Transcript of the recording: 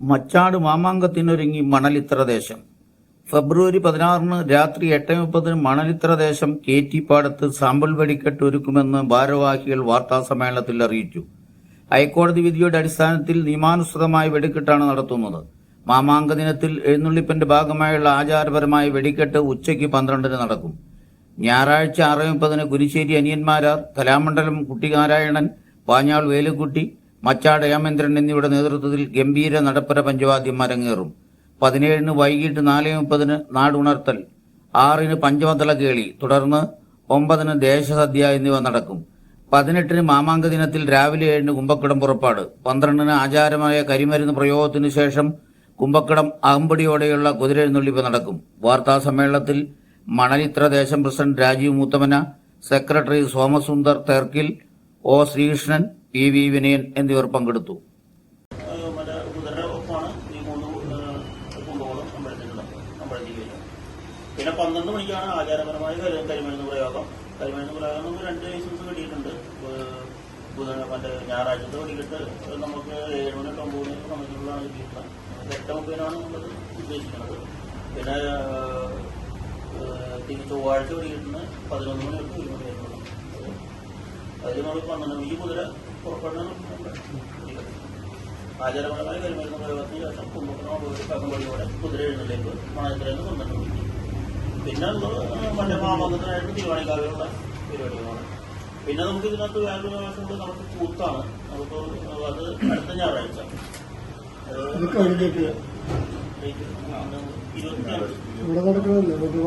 മച്ചാട് മാമാങ്കത്തിനൊരുങ്ങി മണലിത്ര ദേശം ഫെബ്രുവരി പതിനാറിന് രാത്രി എട്ട് മുപ്പതിന് മണലിത്ര ദേശം പാടത്ത് സാമ്പിൾ വെടിക്കെട്ട് ഒരുക്കുമെന്ന് ഭാരവാഹികൾ വാർത്താസമ്മേളനത്തിൽ അറിയിച്ചു. ഹൈക്കോടതി വിധിയുടെ അടിസ്ഥാനത്തിൽ നിയമാനുസൃതമായ വെടിക്കെട്ടാണ് നടത്തുന്നത്. മാമാങ്ക ദിനത്തിൽ എഴുന്നള്ളിപ്പിന്റെ ഭാഗമായുള്ള ആചാരപരമായ വെടിക്കെട്ട് ഉച്ചയ്ക്ക് പന്ത്രണ്ടിന് നടക്കും. ഞായറാഴ്ച ആറ് മുപ്പതിന് കുരിശ്ശേരി അനിയന്മാരാർ കലാമണ്ഡലം കുട്ടിനാരായണൻ പാഞ്ഞാൾ വേലുക്കുട്ടി മച്ചാട് ഹേമേന്ദ്രൻ എന്നിവരുടെ നേതൃത്വത്തിൽ ഗംഭീര നടപ്പര പഞ്ചവാദ്യം അരങ്ങേറും. പതിനേഴിന് വൈകിട്ട് നാല് മുപ്പതിന് നാടുണർത്തൽ ആറിന് പഞ്ചമതല കേളി തുടർന്ന് ഒമ്പതിന് ദേശസദ്യ എന്നിവ നടക്കും. പതിനെട്ടിന് മാമാങ്ക ദിനത്തിൽ രാവിലെ ഏഴിന് കുമ്പക്കടം പുറപ്പാട് പന്ത്രണ്ടിന് ആചാരമായ കരിമരുന്ന് പ്രയോഗത്തിനു ശേഷം കുമ്പക്കടം അകമ്പടിയോടെയുള്ള കുതിരെഴുന്നള്ളിപ്പ് നടക്കും. വാർത്താ സമ്മേളനത്തിൽ മണലിത്ര ദേശം president Rajeev Moothamana secretary Somasundar Therkkil O Sreekrishnan P V Vinayan എന്നിവർ പങ്കെടുത്തു. പിന്നെ പന്ത്രണ്ട് മണിക്കാണ് ആചാരപരമായ കരി- കരിമരുന്ന് പ്രയോഗം. കരിമരുന്ന് പ്രയോഗം നമുക്ക് രണ്ട് ലൈസൻസ് കിട്ടിയിട്ടുണ്ട്. ബുധന ബുധ മറ്റേ ഞായറാഴ്ചത്തെ വെടിക്കെട്ട് നമുക്ക് ഏഴ് മണി തൊട്ട് ഒമ്പത് മണി സമയത്തുള്ളതാണ് നമുക്ക് എട്ട് മുപ്പതിനാണ് നമ്മളത് ഉദ്ദേശിക്കുന്നത്. പിന്നെ ഏഹ്, ഏഹ്, തിരി ചൊവ്വാഴ്ച വെടിക്കെട്ടിന് പതിനൊന്ന് മണി തൊട്ട് ഒരു മണി വരെയുള്ള അതിൽ നമ്മൾ പന്ത്രണ്ട് ഈ പുറപ്പെടുന്ന വെടിക്കെട്ട് ആചാരപരമായ കരിമരുന്ന് പ്രയോഗത്തിന് ശേഷം കുമ്പക്കണോട് പകമ്പടിയോടെ കുതിര എഴുന്നള്ളിപ്പ് പന്ത്രണ്ട് മണിക്ക് പിന്നെ മറ്റേ മാമംഗത്തിനായിട്ട് തിരുവാണിക്കാവിലുള്ള പരിപാടികളാണ്. പിന്നെ നമുക്ക് ഇതിനകത്ത് വേറൊരു ആവശ്യമുണ്ട് നമുക്ക് കൂത്താണ്. നമുക്ക് അത് അടുത്ത ഞായറാഴ്ച. ഇരുപത്തി